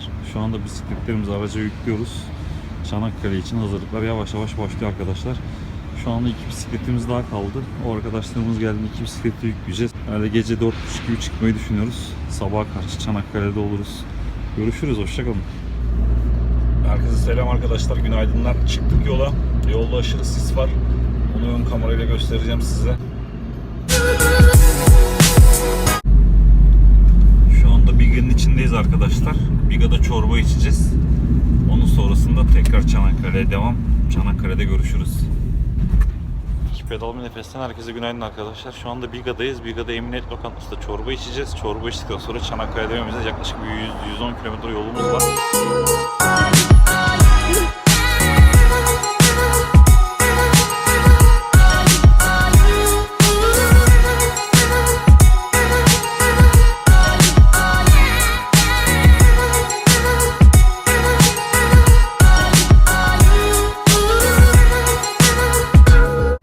akşamlar. Şu anda bisikletlerimizi araca yüklüyoruz. Çanakkale için hazırlıklar yavaş yavaş başlıyor arkadaşlar. Şu anda iki bisikletimiz daha kaldı. O arkadaşlarımız geldiğinde iki bisikleti yükleyeceğiz. Öyle gece 4.30 gibi çıkmayı düşünüyoruz. Sabaha karşı Çanakkale'de oluruz. Görüşürüz, hoşçakalın. Herkese selam arkadaşlar, günaydınlar. Çıktık yola. Yolda aşırı sis var. Onu ön kamerayla göstereceğim size. Arkadaşlar. Biga'da çorba içeceğiz. Onun sonrasında tekrar Çanakkale'ye devam. Çanakkale'de görüşürüz. İki pedal bir nefesten herkese günaydın arkadaşlar. Şu anda Biga'dayız. Biga'da Emniyet Lokantası'nda çorba içeceğiz. Çorba içtikten sonra Çanakkale'ye devam edeceğiz. Yaklaşık bir 100 110 kilometre yolumuz var.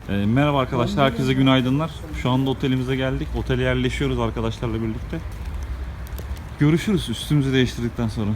Ee, merhaba arkadaşlar, herkese günaydınlar. Şu anda otelimize geldik. Otele yerleşiyoruz arkadaşlarla birlikte. Görüşürüz üstümüzü değiştirdikten sonra.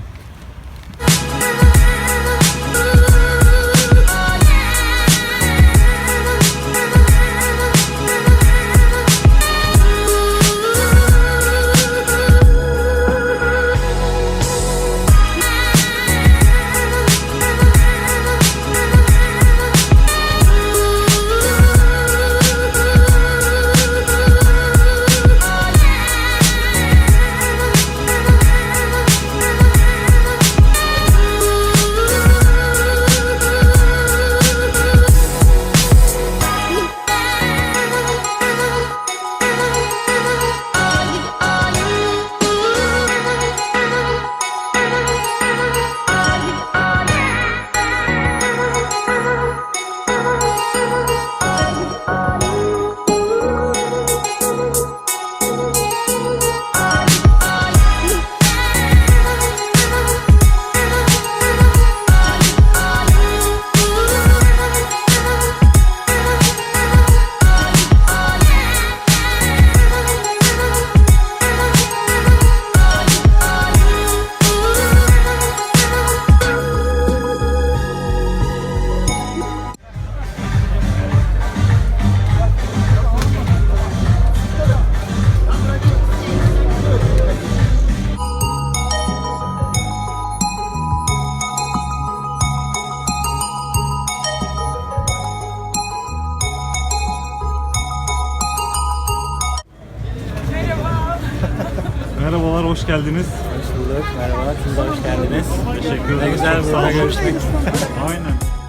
Geldiniz. Hoş bulduk. Merhaba. Siz de hoş geldiniz. Teşekkür ederim. Ne güzel burada olun. görüşmek. Aynen.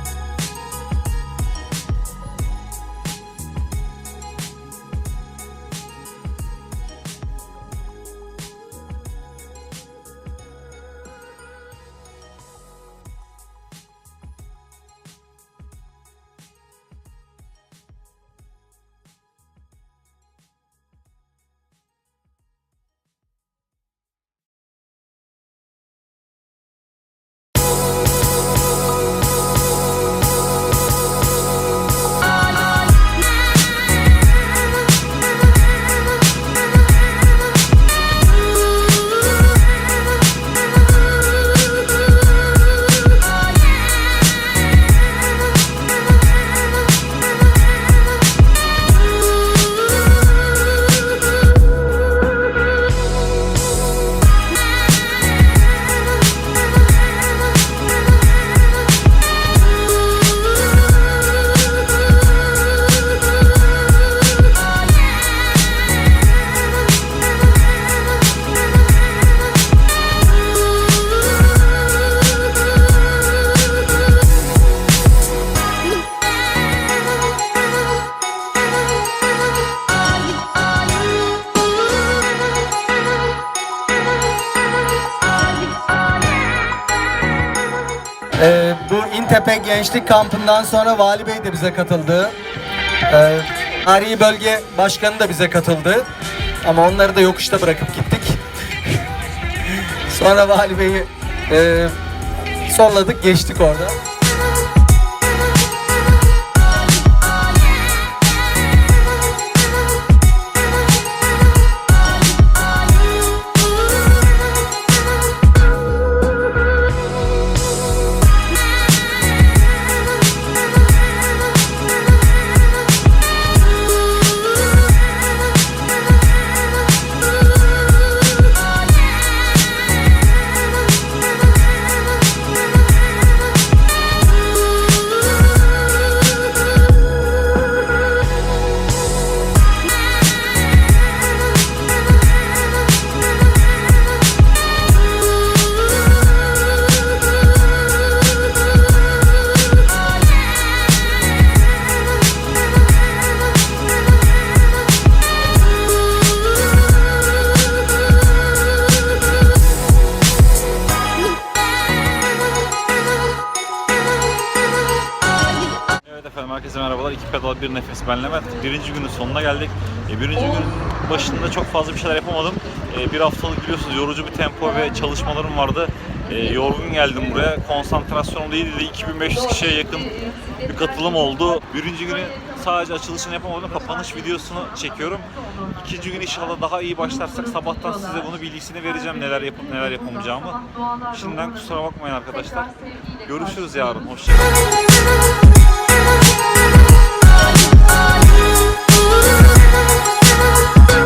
Ee, bu İntepe Gençlik Kampı'ndan sonra Vali Bey de bize katıldı. Ee, Tarihi Bölge Başkanı da bize katıldı. Ama onları da yokuşta bırakıp gittik. sonra Vali Bey'i e, solladık geçtik orada. Herkese merhabalar. İki pedal bir nefes ben Levent. Birinci günün sonuna geldik. E, birinci günün başında çok fazla bir şeyler yapamadım. E, bir haftalık biliyorsunuz yorucu bir tempo ve çalışmalarım vardı. E, yorgun geldim buraya. Konsantrasyonum da iyiydi. 2500 kişiye yakın bir katılım oldu. Birinci günün sadece açılışını yapamadım. Kapanış videosunu çekiyorum. İkinci gün inşallah daha iyi başlarsak sabahtan size bunu bilgisini vereceğim neler yapıp neler yapamayacağımı. Şimdiden kusura bakmayın arkadaşlar. Görüşürüz yarın. Hoşçakalın.